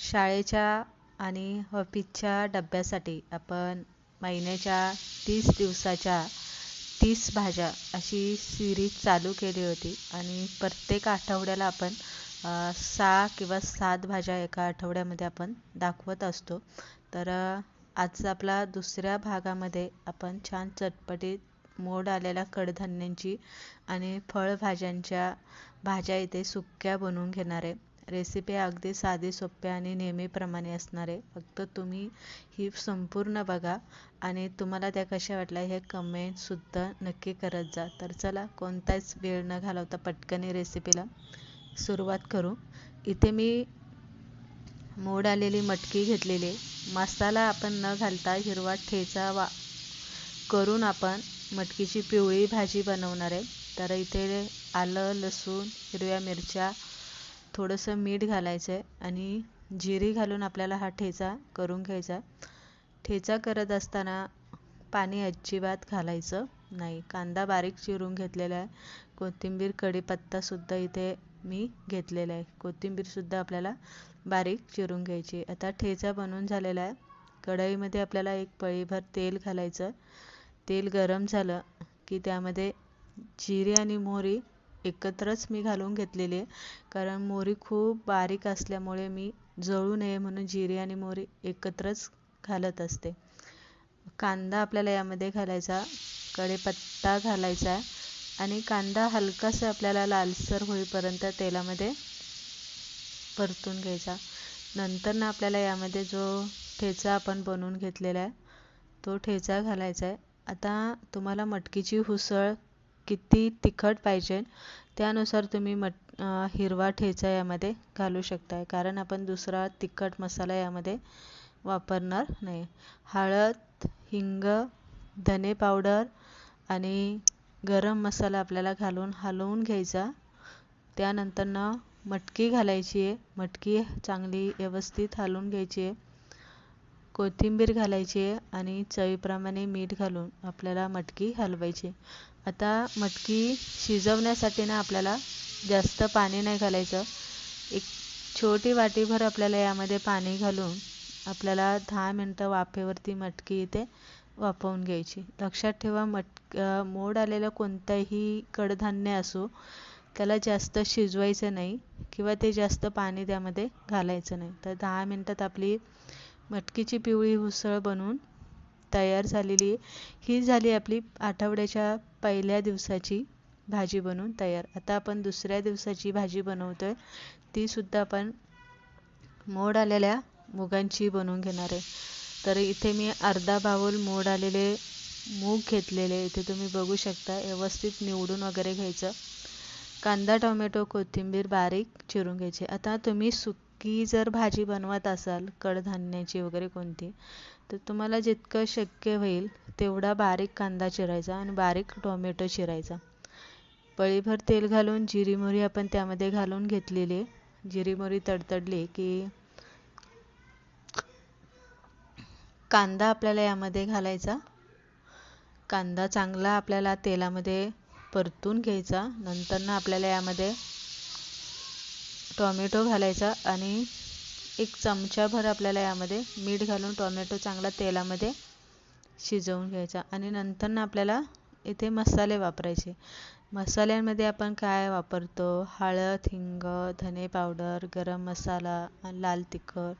शाळेच्या आणि ऑफिसच्या डब्यासाठी आपण महिन्याच्या तीस दिवसाच्या तीस भाज्या अशी सिरीज चालू केली होती. आणि प्रत्येक आठवड्याला आपण सहा किंवा सात भाज्या एका आठवड्यामध्ये आपण दाखवत असतो. तर आजचा आपला दुसऱ्या भागामध्ये आपण छान चटपटीत मोड आलेल्या कडधान्यांची आणि फळभाज्यांच्या भाज्या इथे सुक्या बनवून घेणार आहे. रेसिपी अगदी साधी सोपे आणि नेहमीप्रमाणे असणार. आहे फक्त तुम्ही ही संपूर्ण बघा आणि तुम्हाला त्या कशा वाटल्या हे कमेंटसुद्धा नक्की करत जा. तर चला कोणताच वेळ न घालवता पटकन रेसिपीला सुरुवात करू. इथे मी मोड आलेली मटकी घेतलेली मसाला आपण न घालता हिरवा ठेचा वा करून आपण मटकीची पिवळी भाजी बनवणार आहे. तर इथे आलं लसूण हिरव्या मिरच्या थोडंसं मीठ घालायचं आहे आणि जिरी घालून आपल्याला हा ठेचा करून घ्यायचा. ठेचा करत असताना पाणी अजिबात घालायचं नाही. कांदा बारीक चिरून घेतलेला आहे. कोथिंबीर कढीपत्तासुद्धा इथे मी घेतलेला आहे. कोथिंबीरसुद्धा आपल्याला बारीक चिरून घ्यायची आता ठेचा बनवून झालेला आहे. कढईमध्ये आपल्याला एक पळीभर तेल घालायचं. तेल गरम झालं की त्यामध्ये जिरे आणि मोहरी एकत्रच मी घालून घेतलेली आहे. कारण मोहरी खूप बारीक असल्यामुळे मी जळू नये म्हणून जिरे आणि मोहरी एकत्रच घालत असते. कांदा आपल्याला यामध्ये घालायचा कढीपत्ता घालायचा आणि कांदा हलकासा आपल्याला लालसर होईपर्यंत तेलामध्ये परतून घ्यायचा. नंतर ना आपल्याला यामध्ये जो ठेचा आपण बनवून घेतलेला आहे तो ठेचा घालायचा आहे. आता तुम्हाला मटकीची हुसळ किती तिखट पाहिजे त्यानुसार तुम्ही मट हिरवा ठेचा यामध्ये घालू शकताय. कारण आपण दुसरा तिखट मसाला यामध्ये वापरणार नाही. हळद हिंग धने पावडर आणि गरम मसाला आपल्याला घालून हलवून घ्यायचा. त्यानंतरनं मटकी घालायची आहे. मटकी चांगली व्यवस्थित हलवून घ्यायची आहे. कोथिंबीर घालायची आहे आणि चवीप्रमाणे मीठ घालून आपल्याला मटकी हलवायची आता मटकी शिजवण्यासाठी ना आपल्याला जास्त पाणी नाही घालायचं. एक छोटी वाटीभर आपल्याला यामध्ये पाणी घालून आपल्याला दहा मिनटं वाफेवरती मटकी इथे वाफवून घ्यायची. लक्षात ठेवा मट मोड आलेलं कोणतंही कडधान्य असो त्याला जास्त शिजवायचं नाही किंवा ते जास्त पाणी त्यामध्ये घालायचं नाही. तर दहा मिनटात आपली मटकीची पिवळी उसळ बनवून तयार झालेली ही झाली आपली आठवड्याच्या पहिल्या दिवसाची भाजी बनवून तयार. आता आपण दुसऱ्या दिवसाची भाजी बनवतो आहे तीसुद्धा आपण मोड आलेल्या मुगांची बनवून घेणार आहे. तर इथे मी अर्धा बाऊल मोड आलेले मूग घेतलेले इथे तुम्ही बघू शकता व्यवस्थित निवडून वगैरे घ्यायचं. कांदा टोमॅटो कोथिंबीर बारीक चिरून घ्यायची. आता तुम्ही सुकी जर भाजी बनवत असाल कडधान्याची वगैरे कोणती तर तुम्हाला जितकं शक्य होईल तेवढा बारीक कांदा चिरायचा आणि बारीक टोमॅटो चिरायचा. पळीभर तेल घालून जिरी मोहरी आपण त्यामध्ये घालून घेतलेली जिरी मोहरी तडतडली की कांदा आपल्याला यामध्ये घालायचा. कांदा चांगला आपल्याला तेलामध्ये परतून घ्यायचा. नंतर ना आपल्याला यामध्ये टोमॅटो घालायचा आणि एक चमचाभर आपल्याला यामध्ये. मीठ घालून टॉमॅटो चांगला तेलामध्ये शिजवून घ्यायचा. आणि नंतर ना आपल्याला इथे मसाले वापरायचे. मसाल्यांमध्ये आपण काय वापरतो? हळद हिंग धने पावडर गरम मसाला लाल तिखट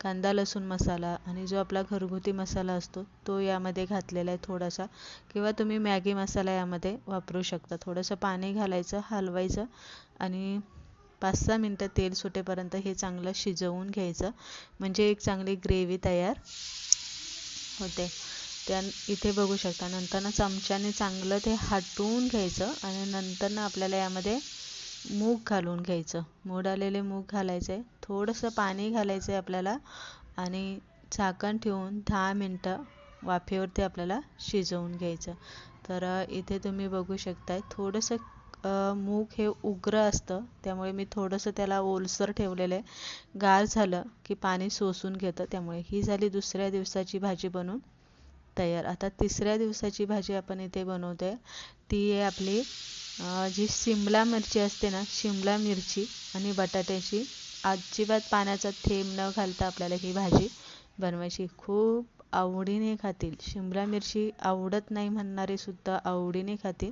कांदा लसूण मसाला आणि जो आपला घरगुती मसाला असतो तो यामध्ये घातलेला आहे थोडासा. किंवा तुम्ही मॅगी मसाला यामध्ये वापरू शकता. थोडंसं पाणी घालायचं हलवायचं आणि पाच सहा मिनटं तेल सुटेपर्यंत हे चांगलं शिजवून घ्यायचं. म्हणजे एक चांगली ग्रेव्ही तयार होते. त्या इथे बघू शकता नंतर चमच्याने चांगलं ते हाटून घ्यायचं आणि नंतर आपल्याला यामध्ये मूग घालून घ्यायचं. मूड आलेले मूग घालायचे थोडंसं पाणी घालायचं आहे आपल्याला आणि झाकण ठेवून दहा मिनटं वाफेवरती आपल्याला शिजवून घ्यायचं. तर इथे तुम्ही बघू शकताय थोडंसं मूग हे उग्र असतं. त्यामुळे मी थोडंसं त्याला ओलसर ठेवलेलं आहे. गार झालं की पाणी सोसून घेतं. त्यामुळे ही झाली दुसऱ्या दिवसाची भाजी बनवून तयार. आता तिसऱ्या दिवसाची भाजी आपण इथे बनवतो आहे ती आहे आपली जी शिमला मिरची असते ना शिमला मिरची आणि बटाट्याची. अजिबात पाण्याचा थेंब न घालता आपल्याला ही भाजी बनवायची. खूप आवडीने खातील. शिमला मिरची आवडत नाही म्हणणारे सुद्धा आवडीने खातील.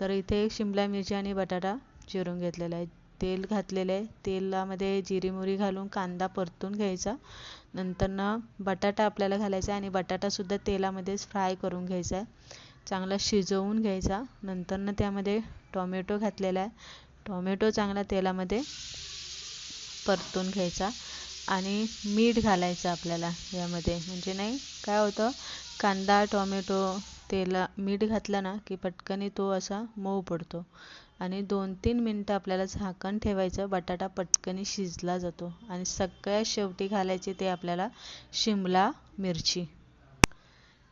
तर इथे शिमला मिरची आणि बटाटा चिरून घेतलेला आहे. तेल घातलेलं आहे. तेलामध्ये जिरी मोरी घालून कांदा परतून घ्यायचा. नंतर बटाटा आपल्याला घालायचा आहे आणि बटाटासुद्धा तेलामध्येच फ्राय करून घ्यायचा आहे. चांगला शिजवून घ्यायचा. नंतर त्यामध्ये टॉमॅटो घातलेला आहे. टॉमॅटो चांगला तेलामध्ये परतून घ्यायचा आणि मीठ घालायचं आपल्याला यामध्ये. म्हणजे नाही काय होतं? कांदा टॉमॅटो तेला मीठ घातलं ना की पटकन तो असा मऊ पडतो. आणि दोन तीन मिनटं आपल्याला झाकण ठेवायचं बटाटा पटकन शिजला जातो. आणि सगळ्यात शेवटी घालायची ते आपल्याला शिमला मिरची.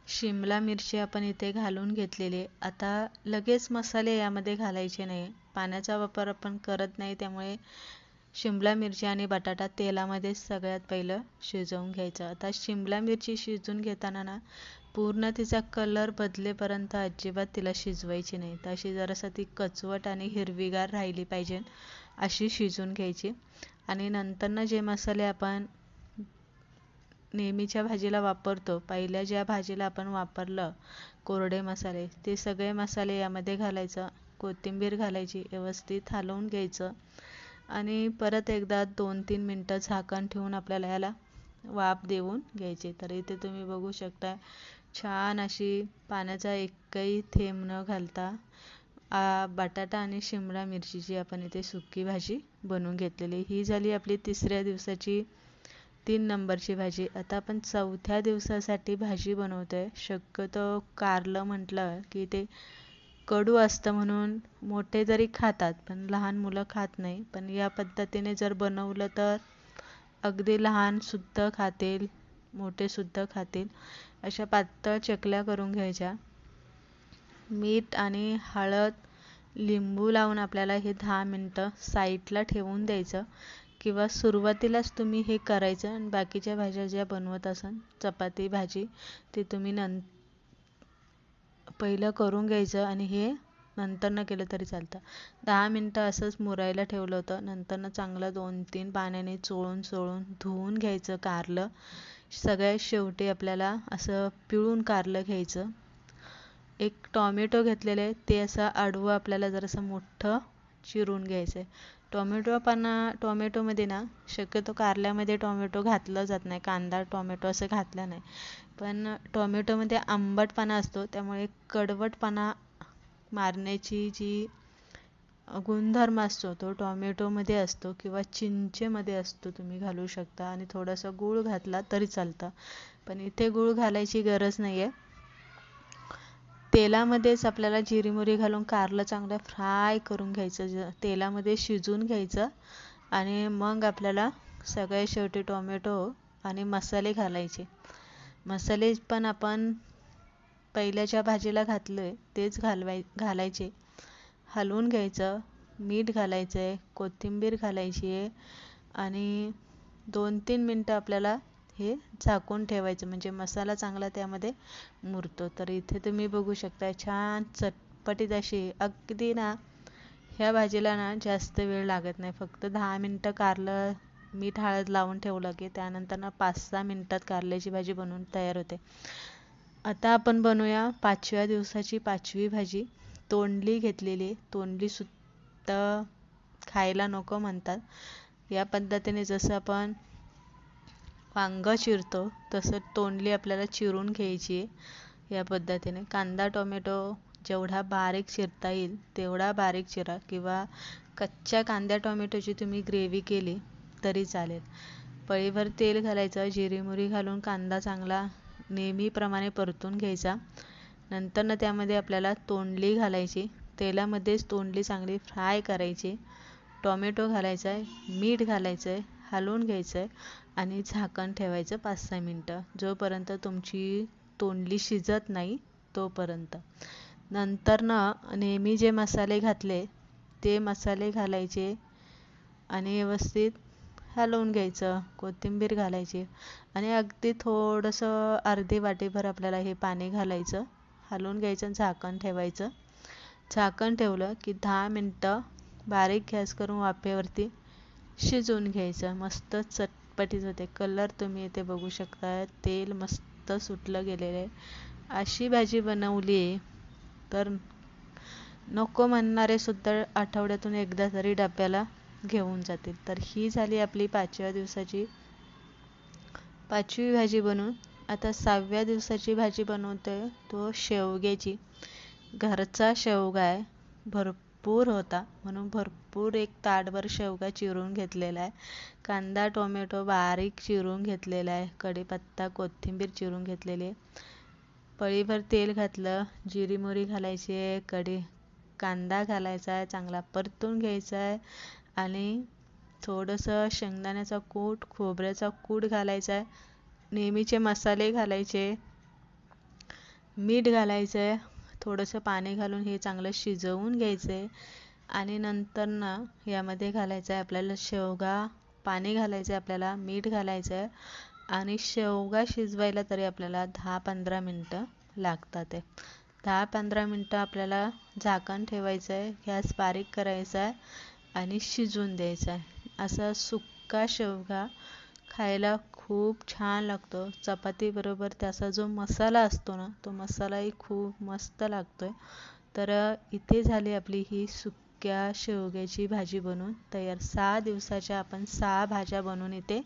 शिमला मिरची आपण इथे घालून घेतलेली आता लगेच मसाले यामध्ये घालायचे नाही. पाण्याचा वापर आपण करत नाही त्यामुळे शिमला मिरची आणि बटाटा तेलामध्ये सगळ्यात पहिलं शिजवून घ्यायचं. आता शिमला मिरची शिजून घेताना ना पूर्ण तिचा कलर बदलेपर्यंत अजिबात तिला शिजवायची नाही. तर अशी जरासं ती कचवट आणि हिरवीगार राहिली पाहिजे अशी शिजून घ्यायची. आणि नंतरनं जे मसाले आपण नेहमीच्या भाजीला वापरतो पहिल्या ज्या भाजीला आपण वापरलं कोरडे मसाले ते सगळे मसाले यामध्ये घालायचं कोथिंबीर घालायची व्यवस्थित हलवून घ्यायचं. आणि परत एकदा दोन तीन मिनटं झाकण ठेवून आपल्याला ह्याला वाफ देऊन घ्यायची. तर इथे तुम्ही बघू शकता छान अशी पाण्याचा एकही थेंब न घालता बटाटा आणि शिमला मिरचीची आपण इथे सुकी भाजी बनवून घेतलेली. ही झाली आपली तिसऱ्या दिवसाची तीन नंबरची भाजी. आता आपण चौथ्या दिवसासाठी भाजी बनवतो आहे शक्यतो कारलं म्हटलं की ते कडू असतं म्हणून मोठे जरी खातात पण लहान मुलं खात नाही. पण या पद्धतीने जर बनवलं तर अगदी लहानसुद्धा खातील. मोठेसुद्धा खातील. अशा पातळ चकल्या करून घ्यायच्या. मीठ आणि हळद लिंबू लावून आपल्याला हे दहा मिनटं साईडला ठेवून द्यायचं किंवा सुरुवातीलाच तुम्ही हे करायचं आणि बाकीच्या भाज्या ज्या बनवत असाल चपाती भाजी ते तुम्ही नं पहिलं करून घ्यायचं आणि हे नंतर केलं तरी चालतं. दहा मिनटं असंच मुरायला ठेवलं होतं. नंतरनं चांगलं दोन तीन पाण्याने चोळून चोळून धुवून घ्यायचं कारलं. सगळ्यात शेवटी आपल्याला असं पिळून कारलं घ्यायचं. एक टॉमॅटो घेतलेलं आहे ते असं आडवं आपल्याला जरासं मोठं चिरून घ्यायचं आहे. टॉमॅटो पण टॉमॅटोमध्ये ना शक्यतो कारल्यामध्ये टॉमॅटो घातलं जात नाही कांदा टॉमॅटो असं घातलं नाही. पण टॉमॅटोमध्ये आंबटपणा असतो त्यामुळे कडवटपणा मारण्याची जी गुणधर्म असतो तो टॉमॅटोमध्ये असतो किंवा चिंचेमध्ये असतो तुम्ही घालू शकता आणि थोडासा गूळ घातला तरी चालतं. पण इथे गूळ घालायची गरज नाही आहे तेलामध्येच आपल्याला जिरी मोरी घालून कारलं चांगलं फ्राय करून घ्यायचं तेलामध्ये शिजून घ्यायचं आणि मग आपल्याला सगळ्यात शेवटी टोमॅटो आणि मसाले घालायचे. मसाले पण आपण पहिल्या ज्या भाजीला घातलं आहे तेच घालवाय घालायचे. हलवून घ्यायचं मीठ घालायचं आहे कोथिंबीर घालायची आहे आणि दोन तीन मिनटं आपल्याला हे झाकून ठेवायचं. म्हणजे मसाला चांगला त्यामध्ये मुरतो. तर इथे तुम्ही बघू शकता छान चटपटीत अशी अगदी ना ह्या भाजीला ना जास्त वेळ लागत नाही. फक्त दहा मिनटं कारलं मीठ हळद लावून ठेवलं की त्यानंतर ना पाच सहा मिनटात कारल्याची भाजी बनवून तयार होते. आता आपण बनवूया पाचव्या दिवसाची पाचवी भाजी. तोंडली घेतलेली तोंडली सुद्धा खायला नको म्हणतात. या पद्धतीने जसं आपण वांगं चिरतो तसं तोंडली आपल्याला चिरून घ्यायची आहे या पद्धतीने. कांदा टोमॅटो जेवढा बारीक चिरता येईल तेवढा बारीक चिरा किंवा कच्च्या कांद्या टोमॅटोची तुम्ही ग्रेव्ही केली तरी चालेल. पळीभर तेल घालायचं जिरीमुरी घालून कांदा चांगला नेहमीप्रमाणे परतून घ्यायचा. नंतरनं त्यामध्ये आपल्याला तोंडली घालायची. तेलामध्येच तोंडली चांगली फ्राय करायची. टोमॅटो घालायचा आहे मीठ घालायचं आहे हलवून घ्यायचं आहे आणि झाकण ठेवायचं पाच सहा मिनटं. जोपर्यंत तुमची तोंडली शिजत नाही तोपर्यंत. नंतरनं नेहमी जे मसाले घातले ते मसाले घालायचे आणि व्यवस्थित हलवून घ्यायचं. कोथिंबीर घालायची आणि अगदी थोडंसं अर्धी वाटीभर आपल्याला हे पाणी घालायचं. हलवून घ्यायचं आणि झाकण ठेवायचं. झाकण ठेवलं की दहा मिनटं बारीक गॅस करून वाफेवरती शिजवून घ्यायचं. मस्त चटपटीत होते. कलर तुम्ही इथे बघू शकता. तेल मस्त सुटलं गेलेलं आहे. अशी भाजी बनवली तर नको म्हणणारे सुद्धा आठवड्यातून एकदा तरी डब्याला घेऊन जातील. तर ही झाली आपली पाचव्या दिवसाची पाचवी भाजी बनवून आता सहाव्या दिवसाची भाजी बनवतोय तो शेवग्याची. घरचा शेवगा आहे. भरपूर होता. म्हणून भरपूर एक ताटभर शेवगा चिरून घेतलेला आहे. कांदा टोमॅटो बारीक चिरून घेतलेला आहे. कढीपत्ता कोथिंबीर चिरून घेतलेली आहे. पळीभर तेल घातलं. जिरी मोरी घालायची आहे. कढी कांदा घालायचा आहे. चांगला परतून घ्यायचा आहे. आणि थोडंसं शेंगदाण्याचा कूट खोबऱ्याचा कूट घालायचा आहे. नेहमीचे मसाले घालायचे मीठ घालायचं आहे थोडंसं पाणी घालून हे चांगलं शिजवून घ्यायचे आणि नंतर ना यामध्ये घालायचं आहे आपल्याला शेवगा पाणी घालायचं आहे आपल्याला मीठ घालायचं आहे आणि शेवगा शिजवायला तरी आपल्याला दहा पंधरा मिनटं लागतात आहे. दहा पंधरा मिनटं आपल्याला झाकण ठेवायचं आहे गॅस बारीक करायचा आहे आणि शिजवून द्यायचा आहे. असा सुक्का शेवगा खायला खूप छान लागतो. चपातीबरोबर त्याचा जो मसाला असतो ना तो मसालाही खूप मस्त लागतो आहे तर इथे झाली आपली ही सुक्या शेवग्याची भाजी बनवून. तयार सहा दिवसाच्या आपण सहा भाज्या बनवून इथे